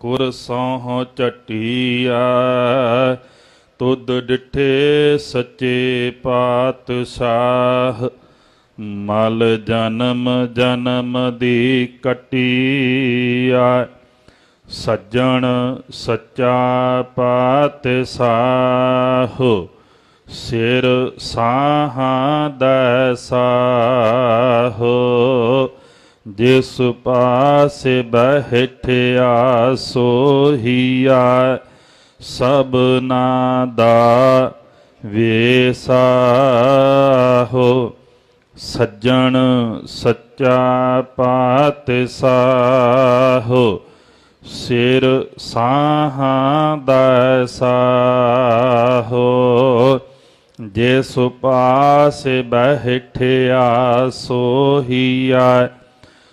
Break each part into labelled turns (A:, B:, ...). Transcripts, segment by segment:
A: ਕੁਰਸੋਂ ਚਟਿਆ ਤੁਧ ਡਿਠੇ ਸੱਚੇ ਪਾਤਸ਼ਾਹ, ਮਲ ਜਨਮ ਜਨਮ ਦੀ ਕਟਿਆ ਸੱਜਣ ਸੱਚਾ ਪਾਤਸ਼ਾਹ, ਸਿਰ ਸਾਹਾਂ ਦਸਾਹੋ ਜਿਸ ਪਾਸੇ ਬਹਿਠਿਆ ਸੋਹੀਆ ਸਭਨਾ ਦਾ ਵੇਸਾਹੋ ਸੱਜਣ ਸੱਚਾ ਪਾਤਸ਼ਾਹੋ ਸਿਰ ਸਾਹਾਂ ਦਸਾਹੋ ਜਿਸ ਪਾਸੇ ਬਹਿਠਿਆ ਸੋਹੀਆ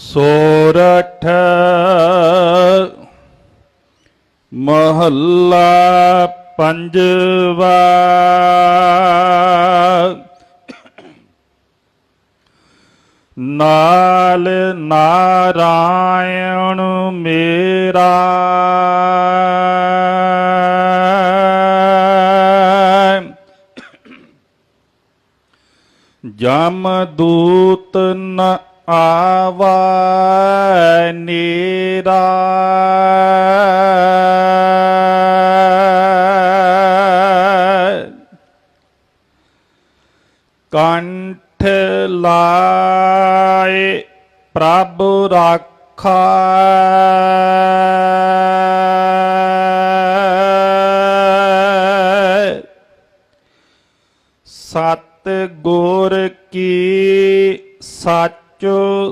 A: ਸੋਰਠ ਮਹੱਲਾ ਪੰਜਵਾ ਨਾਲ ਨਾਰਾਇਣ ਮੇਰਾ। ਜਮ ਦੂਤ ਨ ਆਵਾ ਨੀਰਾ ਕੰਠ ਲਾਏ ਪ੍ਰਭ ਰਾਖਾ। ਸਤ ਗੁਰ ਕੀ ਸੱਚ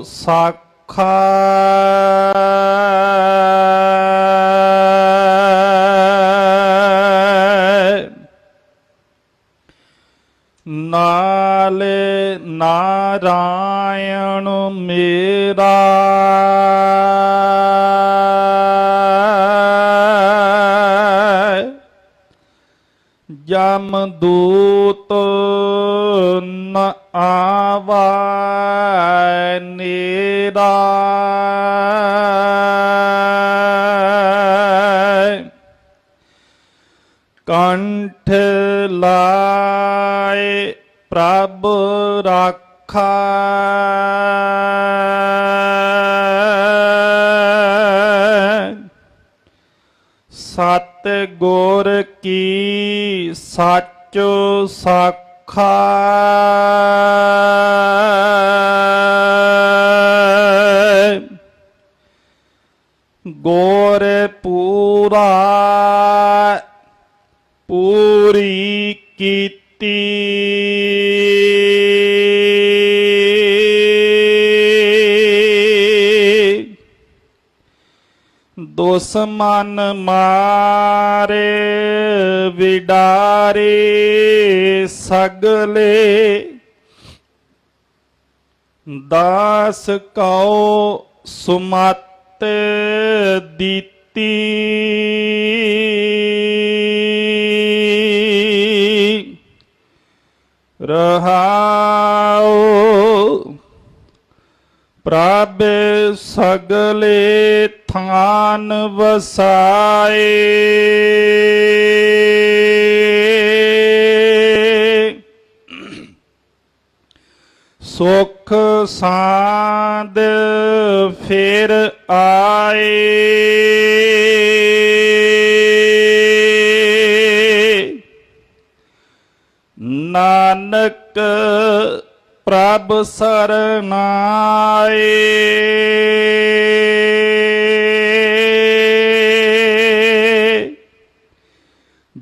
A: ਸਾਖਾ ਨਾਲੇ ਨਾਰਾਇਣ ਮੇਰਾ ਜਮ ਦੂਤ ਨ ਆਵਾ ਨੀਰਾ ਕੰਠ ਲਾਏ ਪ੍ਰਭ ਰਾਖਾ। ਸਤ ਗੁਰ ਕੀ ਸੱਚ ਸਾਖਾ ਗੋਰ ਪੂਰਾ ਦੁਸ਼ਮਨ ਮਾਰੇ ਵਿਡਾਰੇ ਸਗਲੇ। ਦਾਸ ਕਉ ਸੁਮਤ ਦਿੱਤੀ। ਰਹਾਉ ਪ੍ਰਭ ਸਗਲੇ ਥਾਨ ਵਸਾਏ। ਸੁਖ ਸੁਖ ਫਿਰ ਆਏ। ਨਾਨਕ ਪ੍ਰਭ ਸਰਨਾਏ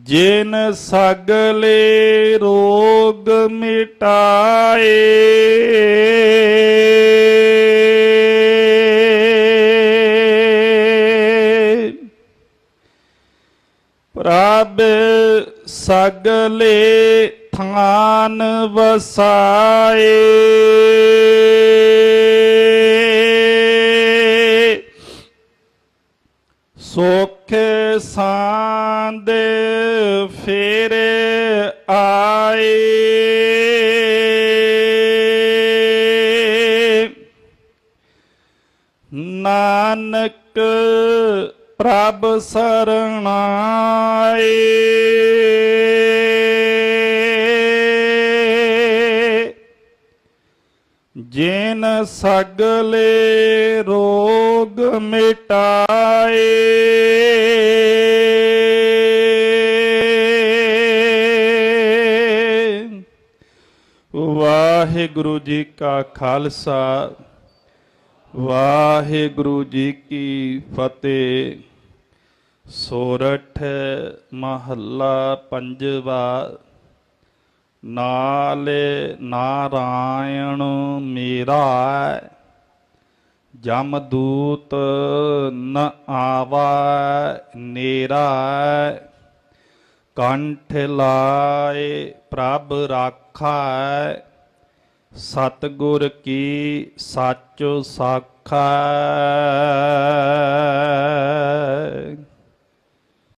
A: ਜਿਨ ਸਗਲੇ ਰੋਗ ਮਿਟਾਏ। ਪ੍ਰਭ ਸਗਲੇ ਥਾਨ ਵਸਾਏ। ਸੁਖ ਸਾਂਦ ਫਿਰ ਆਏ। ਨਾਨਕ ਪ੍ਰਭ ਸਰਣਾਏ ਜਿਨ ਸਗਲੇ ਰੋਗ ਮਿਟਾਏ। ਵਾਹਿਗੁਰੂ ਜੀ ਕਾ ਖਾਲਸਾ, ਵਾਹਿਗੁਰੂ ਜੀ ਕੀ ਫਤਿਹ। ਸੋਰਠ ਮਹੱਲਾ ਪੰਜਵਾ, ਨਾਲੇ ਨਾਰਾਇਣ ਮੇਰਾ ਜਮ ਦੂਤ ਨ ਆਵਾ ਨੇਰਾ ਕੰਠ ਲਾਏ ਪ੍ਰਭ ਰਾਖਾ ਸਤਗੁਰ ਕੀ ਸੱਚ ਸਾਖਾ